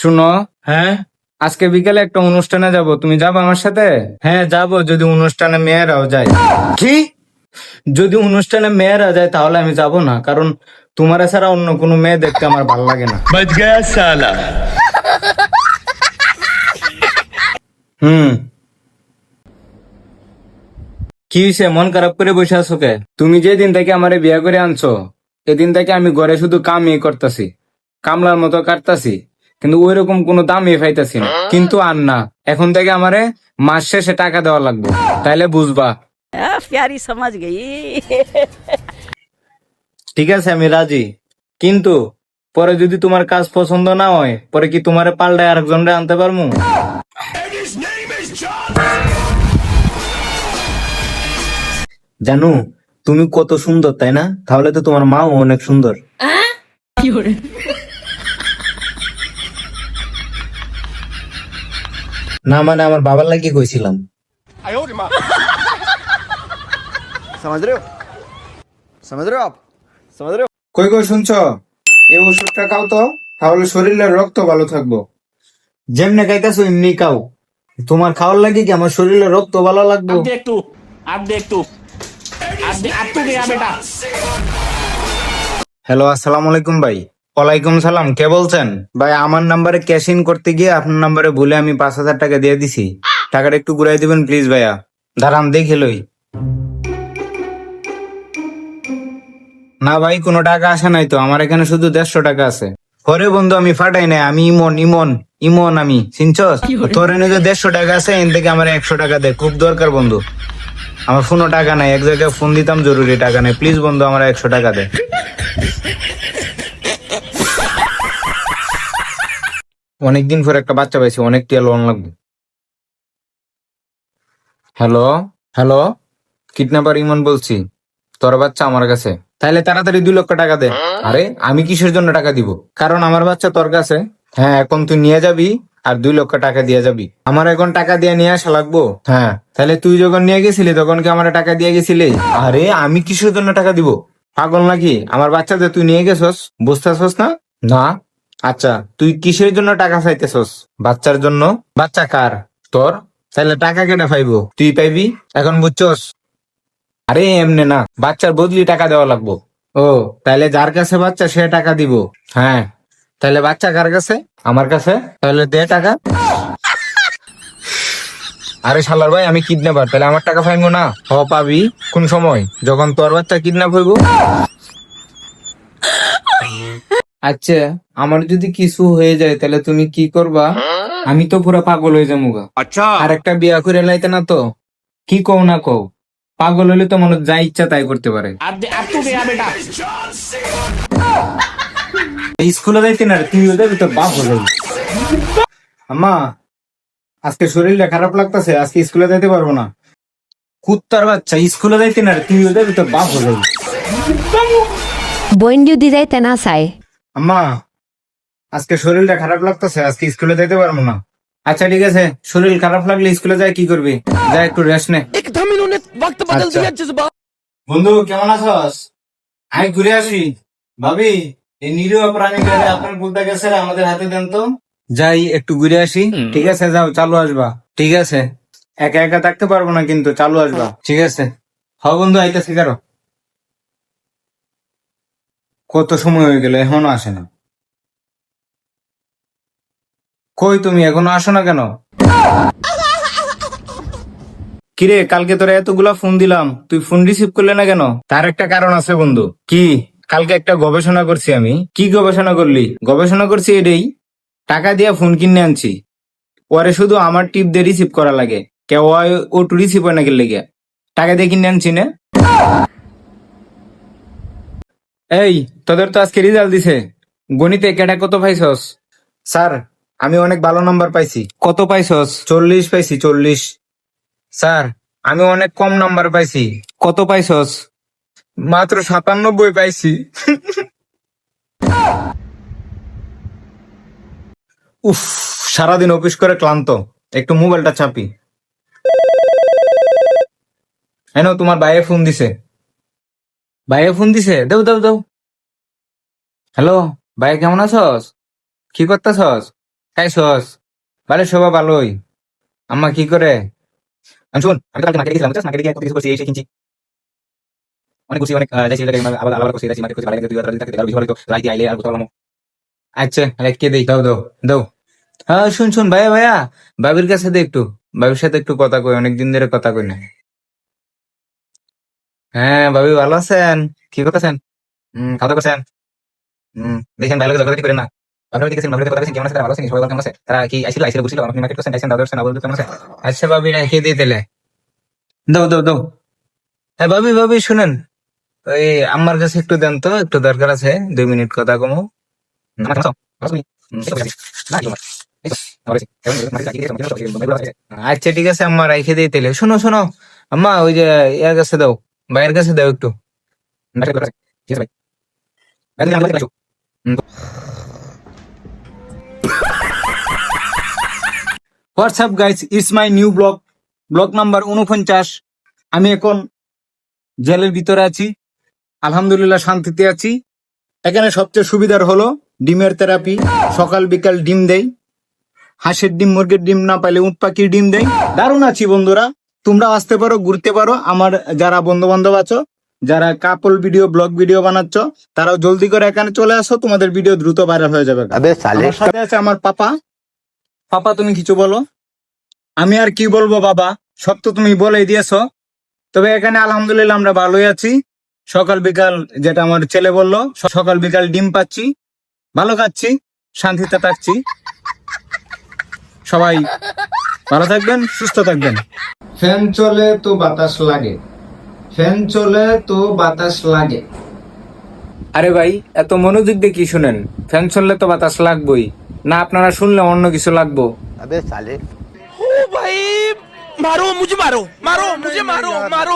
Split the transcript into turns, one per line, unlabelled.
শুনো।
হ্যাঁ?
আজকে বিকেলে একটা অনুষ্ঠানে যাব। তুমি যাব আমার সাথে? হ্যাঁ যাব। যদি অনুষ্ঠানে মেয়েরাও যায়।
কি?
যদি অনুষ্ঠানে মেয়েরা যায় তাহলে আমি যাব না। কারণ তোমার ছাড়া অন্য কোনো মেয়ে দেখতে আমার ভালো লাগে না। হুম। কি হয়েছে মন খারাপ করে বসে আছো কে? তুমি যেদিন থেকে আমার বিয়ে করে আনছো এদিন থেকে আমি ঘরে শুধু কামই করতেছি। কামলার মতো কাটতাছি। কিন্তু ওই রকম কোনো দামই পাইতেছি না। কিন্তু আর না। এখন থেকে আমারে মাস শেষে টাকা দেওয়া লাগবে। তাইলে বুঝবা।
প্যারি সমাজ গেই।
ঠিক আছে আমি রাজি। কিন্তু পরে যদি তোমার কাজ পছন্দ না হয় পরে কি তোমারে পাল্টায় আরেকজনরে আনতে পারমু? জানো তুমি কত সুন্দর তাই না? তাহলে তো তোমার মাও অনেক সুন্দর। কি না মানে আমার বাবার লাগে কইছিলাম। কই কই শুনছ? এই ওষুধটা খাও তো তাহলে শরীরের রক্ত ভালো থাকব। যেমনে খাইতেছো এমনি খাও। তোমার খাওয়ার লাগে কি? আমার শরীরে রক্ত ভালো লাগবে?
একটু একটু।
হ্যালো আসসালামু আলাইকুম ভাই। ওয়ালাইকুম সালাম কে বলছেন? ভাই আমার নাম্বারে ক্যাশ ইন করতে গিয়ে আপনার নাম্বারে ভুলে আমি পাঁচ হাজার টাকা দিয়ে দিছি। টাকাটা একটু ঘুরাই দিবেন প্লিজ ভাইয়া। দাঁড়ান দেখে লই। না ভাই কোনো টাকা আসে নাই তো আমার এখানে শুধু দেড়শো টাকা আছে। পরে বন্ধু আমি ফাটাই নাই আমি ইমন ইমন ইমন আমি চিনছস? তোর এনে যে দেড়শো টাকা আছে এন থেকে আমার একশো টাকা দে খুব দরকার বন্ধু। আমার ফোনও টাকা নাই এক জায়গায় ফোন দিতাম জরুরি টাকা নেই। প্লিজ বন্ধু আমার একশো টাকা দে। অনেকদিন পর একটা বাচ্চা পাইছি, অনেক টিয়া লোন লাগবে। হ্যালো হ্যালো, কিডন্যাপার ইমন বলছি, তোর বাচ্চা আমার কাছে। তাহলে তাড়াতাড়ি দুই লক্ষ টাকা দে। আরে, আমি কিসের জন্য টাকা দিব? কারণ আমার বাচ্চা তোর কাছে। হ্যাঁ এখন তুই নিয়ে যাবি আর দুই লক্ষ টাকা দিয়ে যাবি। আমার এখন টাকা দিয়ে নিয়ে আসা লাগবো। হ্যাঁ তাহলে তুই যখন নিয়ে গেছিলি, তখন কি আমার টাকা দিয়ে গেছিলি? আরে, আমি কিসের জন্য টাকা দিব? পাগল নাকি? আমার বাচ্চাদের তুই নিয়ে গেছস, বুঝতেছস না? না। আচ্ছা তুই কিসের জন্য টাকা চাইতেছস? বাচ্চার জন্য? বাচ্চা কার? তোর? তাহলে টাকা কেটে পাইবো? তুই পাইবি? এখন বুঝছস? আরে এমনি না, বাচ্চার বদলি টাকা দেওয়া লাগবো। ও, তাহলে যার কাছে বাচ্চা সে টাকা দিব। হ্যাঁ তাহলে বাচ্চা কার কাছে? আমার কাছে? তাহলে দে টাকা। আরে শালার ভাই, আমি কিডন্যাপার, তাহলে আমার টাকা পাইবো না? হ, পাবি। কোন সময়? যখন তোর বাচ্চা কিডন্যাপ হইব। আচ্ছা আমার যদি কিছু হয়ে যায় তাহলে তুমি কি করবা? আমি তো পুরা পাগল হয়ে যাব গা
আচ্ছা।
আর একটা বিয়া করে লাইতে না তো? কি কও না কও? পাগল হলে তো মানুষ যা ইচ্ছা তাই করতে পারে। স্কুলে যাইতে না তুমি যাবে তোর বাপ হয়ে যাবে আম্মা আজকে শরীরটা খারাপ লাগতেছে আজকে স্কুলে যাইতে পারব না। কুত্তার বাচ্চা স্কুলে যাইতে না তুই যাবে তোর বাপ হয়ে যাবে
বোন যদি যাইতে না চায়
আম্মা আজকে শরীরটা খারাপ লাগতেছে আজকে স্কুলে যেতে পারব না। আচ্ছা ঠিক আছে শরীর খারাপ লাগলে স্কুলে যায় কি করবি? যা একটু রেস্ট নে।
আচ্ছা।
বন্ধু কেমন আছস? আমি ঘুরে আসি। ভাবি এই নিরীহ প্রাণী আপনার বলতে গেছে আমাদের হাতে দেন তো। যাই একটু ঘুরে আসি। ঠিক আছে যাও চালু আসবা। ঠিক আছে। একা একা থাকতে পারব না কিন্তু চালু আসবা। ঠিক আছে। হ বন্ধু আইতে শিখারো কত সময় হয়ে গেল এখনও আসে না। কই তুমি এখনও আসো না কেন? কিরে কালকে তোরা এতগুলা ফোন দিলাম তুই ফোন রিসিভ করলে না কেন? তার একটা কারণ আছে বন্ধু। কি? কালকে একটা গবেষণা করছি আমি। কি গবেষণা করলি? গবেষণা করছি এটাই টাকা দিয়ে ফোন কিনে আনছি। ওরে শুধু আমার টিপ দিয়ে রিসিভ করা লাগে। কেউ ও টু রিসিভ হয় না গেলে গিয়া টাকা দিয়ে কিনে আনছি না? এই তোদের তো আজকে রেজাল্ট দিছে। গণিতে কেটা কত পাইছস? স্যার আমি অনেক ভালো নাম্বার পাইছি। কত পাইছস? চল্লিশ পাইছি চল্লিশ। স্যার আমি অনেক কম নাম্বার পাইছি। কত পাইছস? মাত্র সাতানব্বই পাইছি। উফ সারাদিন অফিস করে ক্লান্ত। একটু মোবাইলটা চাপি। হেন তোমার বাইরে ফোন দিছে। ভাইয়ে ফোন দিছে। দাও দাও দাও। হ্যালো ভাই কেমন আছস? কি করতেছস? খাইছস? ভালো সবাই ভালোই। আম্মা কি করে? আমি, শোন, আমি তো কালকে মার্কেটে গেছিলাম মার্কেটে গিয়ে কিছু করছি, এই কিনছি। অনেক ঘুরছি অনেক যাইছি আবার আবার করছি যাইছি মার্কেট ভালো লাগে ভালো হতো রাইতে আইলে আর আচ্ছা দেই। দাও দাও দাও। হ্যাঁ শুন শুন, ভাইয়া ভাইয়া, বাবির কাছে দে একটু। বাবির সাথে একটু কথা কই, অনেকদিন ধরে কথা কই না। হ্যাঁ ভাবি ভালো আছেন? কি করতেছেন? হম খাওয়া করছেন? হম দেখেন ভালো করেন না। আপনারা দেখেছেন ভালো কথা কেমন আছে তারা? ভালো আছেন সবাই কেমন আছে? তারা কি আইছিল? আইছিল বুঝছিল? আপনি মার্কেট করছেন আইছেন দাদা করছেন আবুল কেমন আছে? আচ্ছা ভাবি রেখে দিয়ে দিলে? দাও দাও দাও। হ্যাঁ ভাবি ভাবি শুনেন। ওই আমার কাছে একটু দেন তো একটু দরকার আছে দুই মিনিট কথা কমো। আমার আমার। আমার দেখেছি। আচ্ছা ঠিক আছে আম্মা রেখে দিয়ে তেলে শোনো শোনো। আম্মা ওই যে ইয়ার কাছে দাও। ভাইয়ের কাছে দাও একটু। WhatsApp guys, it's my new blog. Blog number উনপঞ্চাশ। আমি এখন জেলের ভিতরে আছি। আলহামদুলিল্লাহ শান্তিতে আছি। এখানে সবচেয়ে সুবিধার হলো ডিমের থেরাপি। সকাল, বিকাল ডিম দেয় হাঁসের ডিম, মুরগির ডিম না পাইলে উট পাখির ডিম দেয় দারুণ আছি বন্ধুরা। তোমরা আসতে পারো ঘুরতে পারো। আমার যারা বন্ধু বান্ধব আছো যারা কাপল ভিডিও ব্লগ ভিডিও বানাচ্ছ তারাও জলদি করে এখানে চলে আসো। তোমাদের ভিডিও দ্রুত ভাইরাল হয়ে যাবে। আমার আছে আমার পাপা। পাপা তুমি কিছু বলো? আমি আর কি বলব বাবা? সব তো তুমি বলে দিয়েছ। তবে এখানে আলহামদুলিল্লাহ আমরা ভালোই আছি। সকাল বিকাল যেটা আমার ছেলে বলল সকাল বিকাল ডিম পাচ্ছি ভালো খাচ্ছি শান্তিতে থাকছি। সবাই ভালো থাকবেন সুস্থ থাকবেন। ফ্যান চলে তো বাতাস লাগে। ফ্যান চলে তো বাতাস লাগে। আরে ভাই এত মনোযোগ দিয়ে কি শুনেন? ফ্যান চললে তো বাতাস লাগবই। না আপনারা শুনলে অন্য কিছু লাগবো।
আবে সালে।
ও ভাই মারো মুজে মারো মারো মুজে মারো মারো।